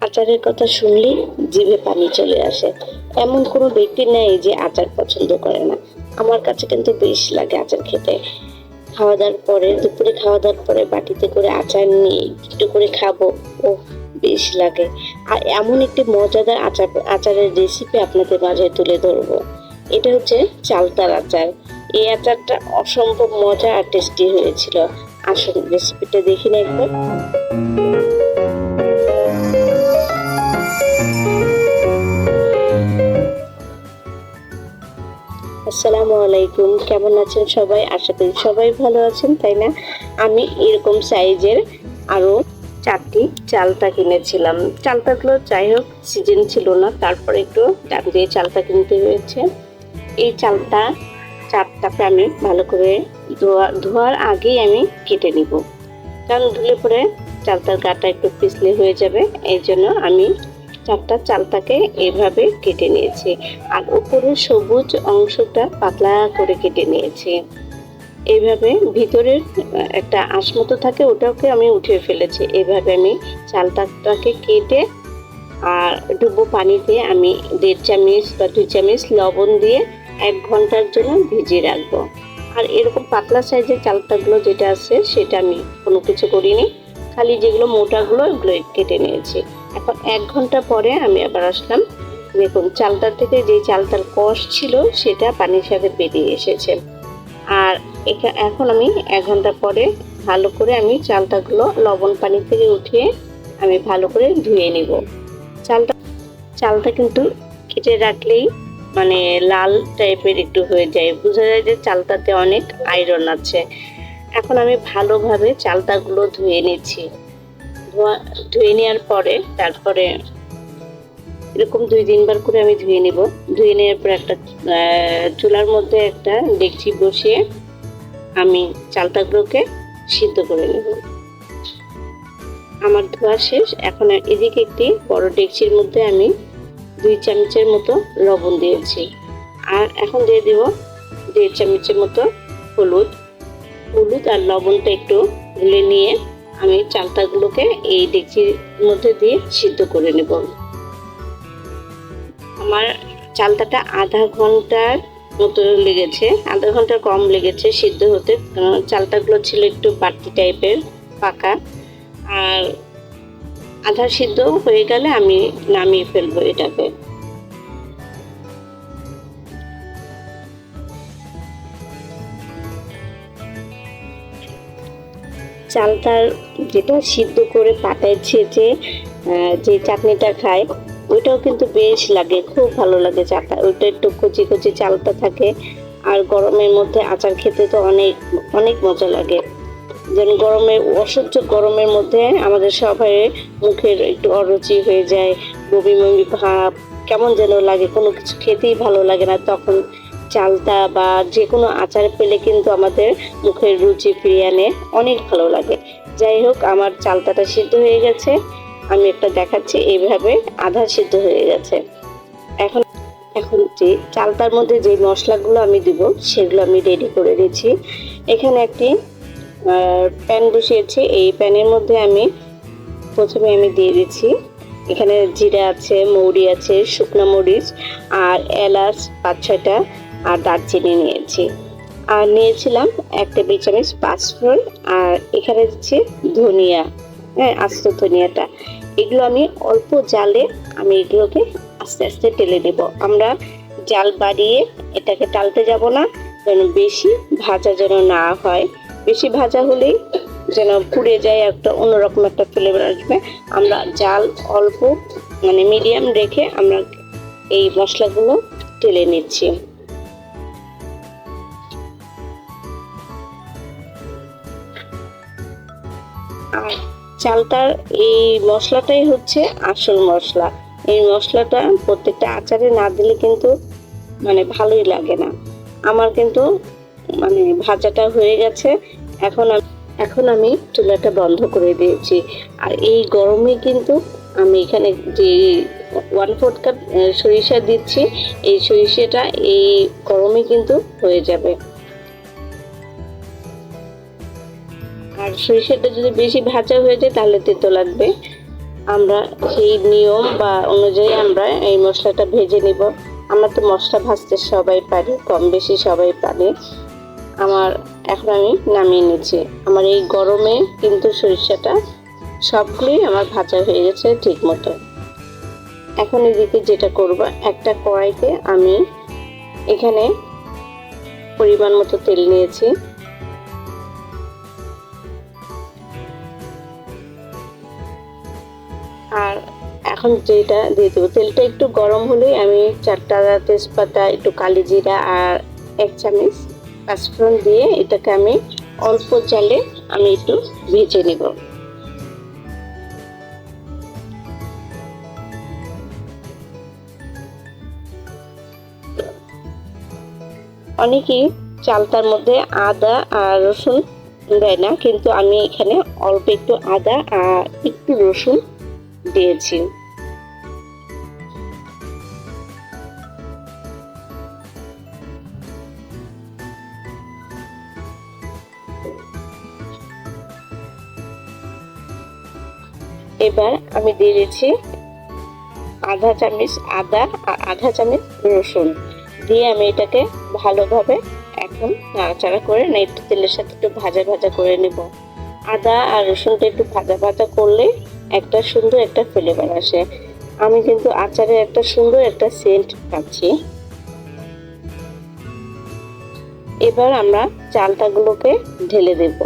আচারের কথা শুনলেই জিভে পানি চলে আসে। এমন কোনো ব্যক্তি নেই যে আচার পছন্দ করে না। আমার কাছে কিন্তু বেশ লাগে আচার খেতে। খাওয়া দাওয়ার পরে, দুপুরে খাওয়া দাওয়ার পরে বাটিতে করে আচার নিয়ে একটু করে খাব। ও বেশ লাগে। আর এমন একটি মজাদার আচার, আচারের রেসিপি আপনাদের মাঝে তুলে ধরবো। এটা হচ্ছে চালতার আচার। এই আচারটা অসম্ভব মজা আর টেস্টি হয়েছিল। আসুন রেসিপিটা দেখি না একবার। আসসালামু আলাইকুম। কেমন আছেন সবাই? আশা করি সবাই ভালো আছেন, তাই না? আমি এরকম সাইজের আরও চারটি চালতা কিনেছিলাম। চালতাগুলো যাই হোক সিজন ছিল না, তারপরে একটু দাম দিয়ে চালতা কিনতে হয়েছে। এই চালটা চারটাকে আমি ভালো করে ধোয়া, ধোয়ার আগেই আমি কেটে নিব। কারণ ধুলে পরে চালতার গাটা একটু পিছলে হয়ে যাবে, এই জন্য আমি চারটা চালটাকে এভাবে কেটে নিয়েছি আর উপরের সবুজ অংশটা পাতলা করে কেটে নিয়েছি। এইভাবে ভিতরের একটা আঁশ মতো থাকে ওটাকে আমি উঠিয়ে ফেলেছি। এভাবে আমি চালটাকে কেটে আর ডুবো পানিতে আমি দেড় চামচ বা দুই চামচ লবণ দিয়ে এক ঘণ্টার জন্য ভিজিয়ে রাখব। আর এরকম পাতলা সাইজের চালটাগুলো যেটা আছে সেটা আমি কোনো কিছু করিনি। খালি যেগুলো মোটাগুলো ওগুলো কেটে নিয়েছি। এখন এক ঘণ্টা পরে আমি আবার আসলাম। দেখুন চালটার থেকে যে চালটার কষ ছিল, সেটা পানির সাথে বেরিয়ে এসেছে। আর এখা- এখন আমি এক ঘণ্টা পরে ভালো করে আমি চালটাগুলো লবণ পানি থেকে উঠিয়ে আমি ভালো করে ধুয়ে নিব। চালটা চালটা কিন্তু কেটে রাখলেই মানে লাল টাইপের একটু হয়ে যায়। বোঝা যায় যে চালটাতে অনেক আয়রন আছে। এখন আমি ভালোভাবে চালটাগুলো ধুয়ে নিচ্ছি। ধোয়া ধুয়ে নেওয়ার পরে তারপরে এরকম দুই তিনবার করে আমি ধুয়ে নেব। ধুয়ে নেওয়ার পর একটা চুলার মধ্যে একটা ডেকচি বসিয়ে আমি চালটাগুলোকে সিদ্ধ করে নেব। আমার ধোয়া শেষ। এখন এদিকে একটি বড় ডেকচির মধ্যে আমি দুই চামচের মতো লবণ দিয়েছি। আর এখন দিয়ে দিব দেড় চামচের মতো হলুদ। হলুদ আর লবণটা একটু গুলে নিয়ে আমি চালটাগুলোকে এই ডেকচির মধ্যে দিয়ে সিদ্ধ করে নেব। আমার চালতাটা আধা ঘণ্টার মতো লেগেছে, আধা ঘণ্টা কম লেগেছে সিদ্ধ হতে। কারণ চালটাগুলো ছিল একটু বাড়তি টাইপের, পাকা। আর আধা সিদ্ধ হয়ে গেলে আমি নামিয়ে ফেলব এটাকে। চালটার যেটা সিদ্ধ করে পাতায় ছেঁচে যে চাটনিটা খায়, ওইটাও কিন্তু বেশ লাগে, খুব ভালো লাগে চাটা। ওইটা একটু কচি কচি চালটা থাকে, আর গরমের মধ্যে আচার খেতে তো অনেক অনেক মজা লাগে। যেন গরমে, অসহ্য গরমের মধ্যে আমাদের সবাই মুখের একটু অরুচি হয়ে যায়, বমি বমি ভাব, কেমন যেন লাগে, কোনো কিছু খেতেই ভালো লাগে না, তখন চালতা বা যে কোনো আচার পেলে কিন্তু আমাদের মুখের রুচি ফিরিয়ে আনে, অনেক ভালো লাগে। যাই হোক, আমার চালতাটা সিদ্ধ হয়ে গেছে। আমি একটা দেখাচ্ছি, এইভাবে আধা সিদ্ধ হয়ে গেছে। এখন এখন যে চালতার মধ্যে যে মশলাগুলো আমি দিব, সেগুলো আমি রেডি করে দিচ্ছি। এখানে একটি প্যান বসিয়েছি। এই প্যানের মধ্যে আমি প্রথমে আমি দিয়ে দিচ্ছি। এখানে জিরা আছে, মৌরি আছে, শুকনো মরিচ আর এলাচ পাঁচ ছয়টা। আর দারচিনি নিয়েছি। আর নিয়েছিলাম এক টেবিল চামচ পাঁচফোড়ন আর এখানে দিচ্ছি ধনিয়া হ্যাঁ আস্ত ধনিয়াটা। এগুলো আমি অল্প জালে আমি এগুলোকে আস্তে আস্তে টেলে নেব। আমরা জাল বাড়িয়ে এটাকে টালতে যাব না, যেন বেশি ভাজা যেন না হয়। বেশি ভাজা হলেই যেন পুড়ে যায়, একটা অন্যরকম একটা ফ্লেভার আসবে। আমরা জাল অল্প মানে মিডিয়াম রেখে আমরা এই মশলাগুলো টেলে নিচ্ছি। চালটার এই মশলাটাই হচ্ছে আসল মশলা। এই মশলাটা প্রত্যেকটা আচারে না দিলে কিন্তু মানে ভালোই লাগে না। আমার কিন্তু মানে ভাজাটা হয়ে গেছে। এখন আমি এখন আমি চুলাটা বন্ধ করে দিয়েছি। আর এই গরমে কিন্তু আমি এখানে যে ওয়ান ফোর্থ কাপ সরিষা দিচ্ছি, এই সরিষাটা এই গরমে কিন্তু হয়ে যাবে। সরিষাটা যদি বেশি ভাজা হয়ে যায়, তাহলে তেতো লাগবে। আমরা সেই নিয়ম বা অনুযায়ী আমরা এই মশলাটা ভেজে নিব। আমরা তো মশলা ভাজতে সবাই পারি, কম বেশি সবাই পারে। আমার এখন আমি নামিয়ে নিচ্ছি। আমার এই গরমে কিন্তু সরিষাটা সবগুলোই আমার ভাজা হয়ে গেছে ঠিক মতো এখন এদিকে যেটা করব, একটা কড়াইতে আমি এখানে পরিমাণ মতো তেল নিয়েছি। আর এখন যেটা দিয়ে দেবো, তেলটা একটু গরম হলেই আমি চারটা তেজপাতা, একটু কালি জিরা আর এক চামচ পাঁচফোড়ন দিয়ে এটাকে আমি অল্প জালে আমি একটু ভেজে নেব। অনেকেই চালতার মধ্যে আদা আর রসুন দেয় না, কিন্তু আমি এখানে অল্প একটু আদা আর একটু রসুন দিয়েছি। এবার আমি দিয়ে দিচ্ছি আধা চামচ আদা আর আধা চামচ রসুন। দিয়ে আমি এটাকে ভালোভাবে এখন নাড়াচাড়া করে না, একটু তেলের সাথে একটু ভাজা ভাজা করে নেব। আদা আর রসুনটা একটু ভাজা ভাজা করলে একটা সুন্দর একটা ফ্লেভার আসে। আমি কিন্তু আচারের একটা সুন্দর একটা সেন্ট পাচ্ছি। এবার আমরা চালটাগুলোকে ঢেলে দেব।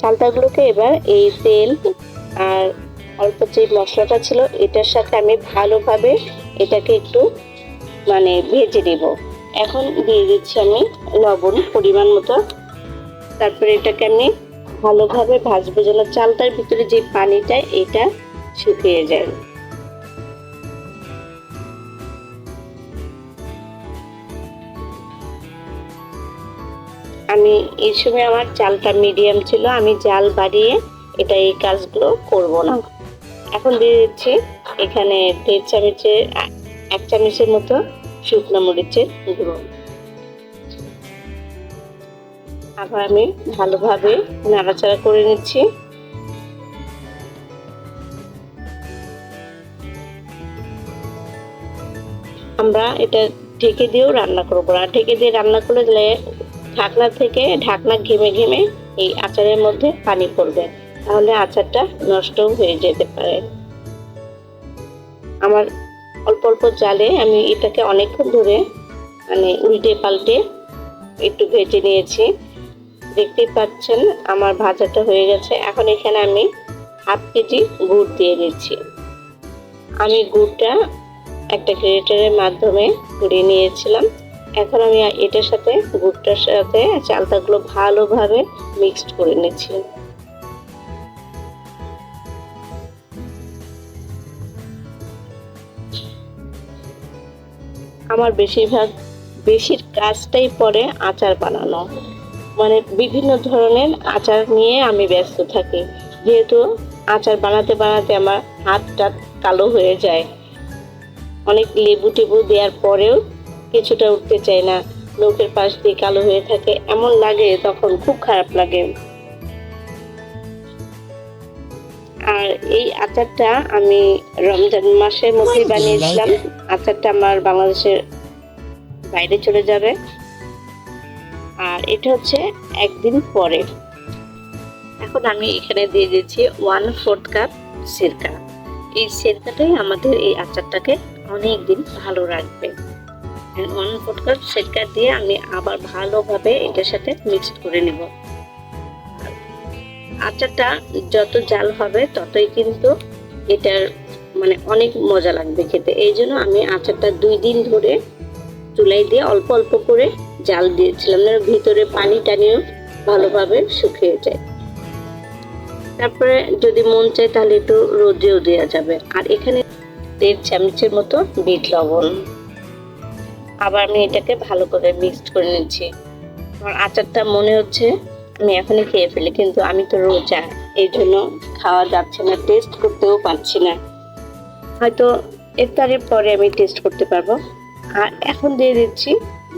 চালটাগুলোকে এবার এই তেল আর অল্প যে মশলাটা ছিল, এটার সাথে আমি ভালোভাবে এটাকে একটু মানে ভেজে নেব। এখন দিয়ে দিচ্ছি আমি লবণ পরিমাণ মতো। তারপরে এটাকে আমি ভালোভাবে ভাজবো যেন চালটার ভিতরে যে পানিটা এটা শুকিয়ে যায়। আমি এই সময় আমার চালটা মিডিয়াম ছিল আমি জাল বাড়িয়ে এটা এই কাজগুলো করব না। এখন দিয়ে দিচ্ছি এখানে দেড় চামচের এক চামচের মতো শুকনো মরিচের গুঁড়ো। আবার আমি ভালোভাবে নাড়াচাড়া করে নিচ্ছি। আমরা এটা ঢেকে দিয়েও রান্না করব না। ঢেকে দিয়ে রান্না করে দিলে ঢাকনা থেকে ঢাকনা ঘেমে ঘেমে এই আচারের মধ্যে পানি পড়বে। তাহলে আচারটা নষ্ট হয়ে যেতে পারে। আমার অল্প অল্প জালে আমি এটাকে অনেকক্ষণ ধরে মানে উল্টে পাল্টে একটু ভেজে নিয়েছি। দেখতেই পাচ্ছেন আমার ভাজাটা হয়ে গেছে। এখন এখানে আমি হাফ কেজি গুড় দিয়ে দিচ্ছি আমি গুড়টা একটা গ্রেটারের মাধ্যমে গুঁড়িয়ে নিয়েছিলাম। এখন আমি এটার সাথে গুড়টার সাথে চালতাগুলো ভালোভাবে মিক্সড করে নিচ্ছি। আমার বেশিরভাগ, বেশির কাজটাই পরে আচার বানানো। মানে বিভিন্ন ধরনের আচার নিয়ে আমি ব্যস্ত থাকি। যেহেতু আচার বানাতে বানাতে আমার হাতটা কালো হয়ে যায়। অনেক লেবু টেবু দেওয়ার পরেও কিছুটা উঠতে চায় না। লোকের পাশ দিয়ে কালো হয়ে থাকে, এমন লাগে তখন খুব খারাপ লাগে। আর এই আচারটা আমি রমজান মাসের মধ্যে বানিয়েছিলাম। আচারটা আমার বাংলাদেশের বাইরে চলে যাবে। আর এটা হচ্ছে একদিন পরে। এখন আমি এখানে দিয়ে দিচ্ছি ওয়ান ফোর্থ কাপ সিরকা। এই সিরকাটাই আমাদের এই আচারটাকে অনেক দিন ভালো রাখবে। ওয়ান ফোর্থ কাপ সিরকা দিয়ে আমি আবার ভালোভাবে এটার সাথে মিক্সড করে নেব। আচারটা যত জাল হবে, ততই কিন্তু এটার মানে অনেক মজা লাগবে খেতে। এই জন্য আমি আচারটা দুই দিন ধরে চুলাই দিয়ে অল্প অল্প করে জাল দিয়েছিলাম ভিতরে পানি টানিও ভালোভাবে শুকিয়ে যায়। তারপরে যদি মন চায় তাহলে একটু রোদেও দেওয়া যাবে। আর এখানে দেড় চামচের মতো বিট লবণ। আবার আমি এটাকে ভালো করে মিক্সড করে নিচ্ছি। আমার আচারটা মনে হচ্ছে আমি এখনই খেয়ে ফেলি, কিন্তু আমি তো রোজা এই জন্য খাওয়া যাচ্ছে না টেস্ট করতেও পারছি না। হয়তো ইফতারের পরে আমি টেস্ট করতে পারব। আর এখন দিয়ে দিচ্ছি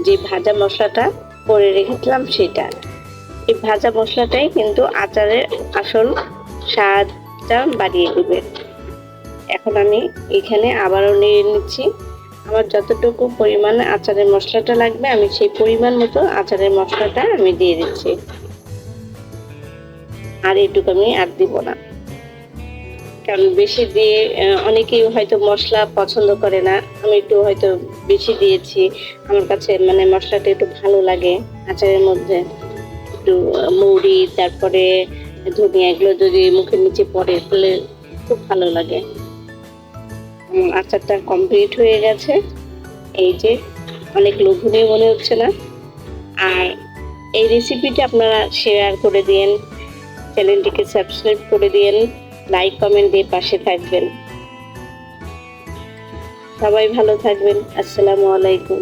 যে ভাজা মশলাটা করে রেখেছিলাম সেটা। এই ভাজা মশলাটাই কিন্তু আচারের আসল স্বাদটা বাড়িয়ে দেবে। এখন আমি এখানে আবারও নিয়ে নিচ্ছি। আমার যতটুকু পরিমাণ আচারের মশলাটা লাগবে, আমি সেই পরিমাণ মতো আচারের মশলাটা আমি দিয়ে দিচ্ছি। আর এইটুকু আমি আর দিব না। কারণ বেশি দিয়ে অনেকেই হয়তো মশলা পছন্দ করে না। আমি একটু হয়তো বেশি দিয়েছি। আমার কাছে মানে মশলাটা একটু ভালো লাগে আচারের মধ্যে। একটু মৌরি, তারপরে ধনিয়া এগুলো যদি মুখের নিচে পড়ে তাহলে খুব ভালো লাগে। আচারটা কমপ্লিট হয়ে গেছে। এই যে, অনেক লোভনীয় মনে হচ্ছে না। আর এই রেসিপিটা আপনারা শেয়ার করে দিন চ্যানেলটিকে সাবস্ক্রাইব করে দিন লাইক কমেন্ট দিয়ে পাশে থাকবেন। সবাই ভালো থাকবেন। আসসালামু আলাইকুম।